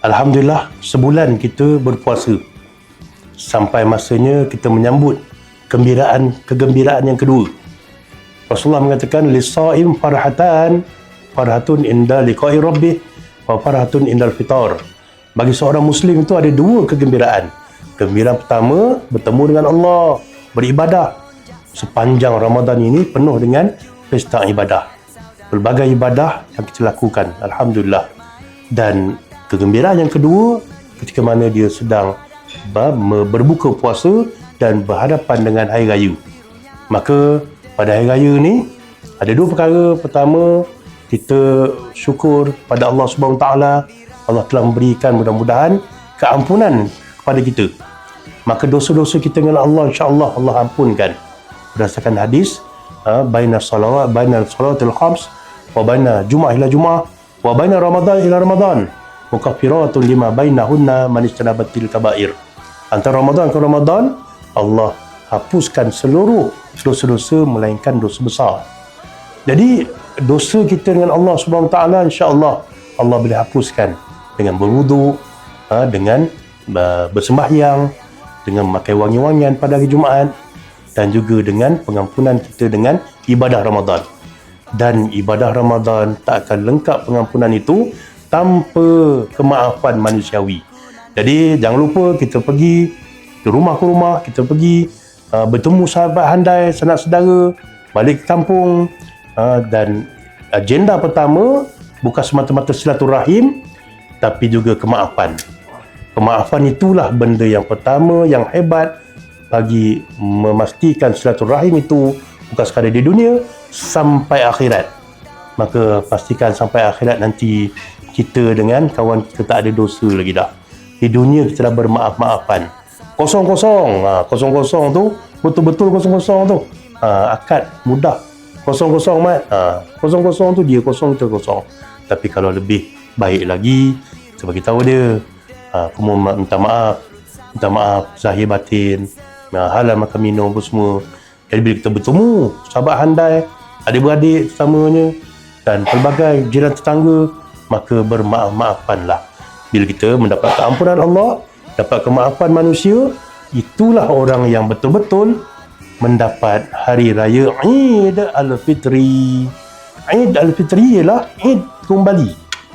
Alhamdulillah sebulan kita berpuasa sampai masanya kita menyambut kegembiraan kegembiraan yang kedua. Rasulullah mengatakan lisaim farhatan farhatun inda liqa'i rabbih wa farhatun indal fitar. Bagi seorang muslim itu ada dua kegembiraan. Kegembiraan pertama bertemu dengan Allah, beribadah. Sepanjang Ramadan ini penuh dengan pesta ibadah. Pelbagai ibadah yang kita lakukan, alhamdulillah. Dan kegembiraan yang kedua ketika mana dia sedang berbuka puasa dan berhadapan dengan hari raya. Maka pada hari raya ni ada dua perkara. Pertama, kita syukur pada Allah Subhanahu Taala. Allah telah memberikan mudah-mudahan keampunan kepada kita. Maka dosa-dosa kita dengan Allah insya-Allah Allah ampunkan. Berdasarkan hadis, ha, baina salawat baina salawatil khams wa baina jum'ah ila jum'ah wa baina ramadan ila ramadan mukaffiratun lima bainahunna man istanabatil kaba'ir. Antara Ramadan ke Ramadan, Allah hapuskan seluruh dosa-dosa melainkan dosa besar. Jadi dosa kita dengan Allah Subhanahu Wa Taala insya-Allah Allah boleh hapuskan dengan berwuduk, ha, dengan bersembahyang, dengan memakai wangi-wangian pada hari Jumaat dan juga dengan pengampunan kita dengan ibadah Ramadan. Dan ibadah Ramadan tak akan lengkap pengampunan itu tanpa kemaafan manusiawi. Jadi jangan lupa kita pergi ke rumah ke rumah, kita pergi uh, bertemu sahabat handai, sanak saudara, balik ke kampung uh, dan agenda pertama bukan semata-mata silaturahim tapi juga kemaafan. Kemaafan itulah benda yang pertama yang hebat bagi memastikan silaturahim itu bukan sekadar di dunia sampai akhirat. Maka pastikan sampai akhirat nanti kita dengan kawan kita tak ada dosa lagi dah. Di dunia kita dah bermaaf-maafan. Kosong-kosong. Ha, kosong-kosong tu betul-betul kosong-kosong tu. Ha, akad mudah. Kosong-kosong mat. Ha, kosong-kosong tu dia kosong kita kosong. Tapi kalau lebih baik lagi kita tahu dia. Ha, aku ma- minta maaf. Minta maaf zahir batin. Ha, halal makan minum apa semua. Jadi bila kita bertemu sahabat handai, adik-beradik sesamanya dan pelbagai jiran tetangga, maka bermaaf-maafanlah. Bila kita mendapat keampunan Allah, dapat kemaafan manusia, itulah orang yang betul-betul mendapat hari raya Eid Al-Fitri. Eid Al-Fitri ialah Eid kembali.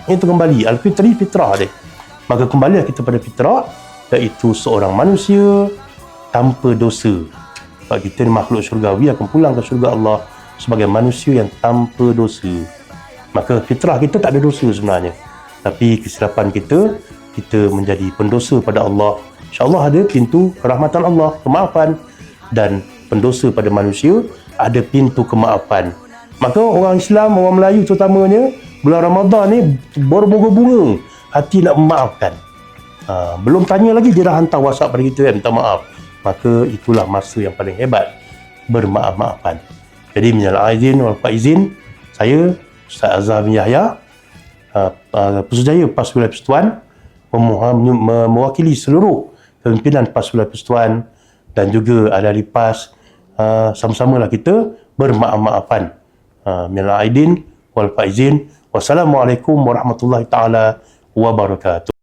Eid kembali. Al-Fitri fitrah dia. Maka kembalilah kita pada fitrah iaitu seorang manusia tanpa dosa. Sebab kita ni makhluk syurgawi akan pulang ke syurga Allah sebagai manusia yang tanpa dosa. Maka fitrah kita tak ada dosa sebenarnya. Tapi kesilapan kita, kita menjadi pendosa pada Allah. InsyaAllah ada pintu kerahmatan Allah, kemaafan. Dan pendosa pada manusia, ada pintu kemaafan. Maka orang Islam, orang Melayu terutamanya, bulan Ramadan ni berbunga-bunga. Hati nak memaafkan. Ha, belum tanya lagi dia dah hantar WhatsApp pada kita kan, minta maaf. Maka itulah masa yang paling hebat. Bermaaf-maafan. Jadi minal aizin wal faizin, saya Ustaz Azhar bin Yahya, uh, uh, Persujaya PAS Wilayah Persatuan, mewakili seluruh pimpinan PAS Wilayah Persatuan dan juga ahli PAS, uh, sama-samalah kita bermaaf-maafan. Minal aizin wal faizin. Wassalamualaikum warahmatullahi taala wabarakatuh.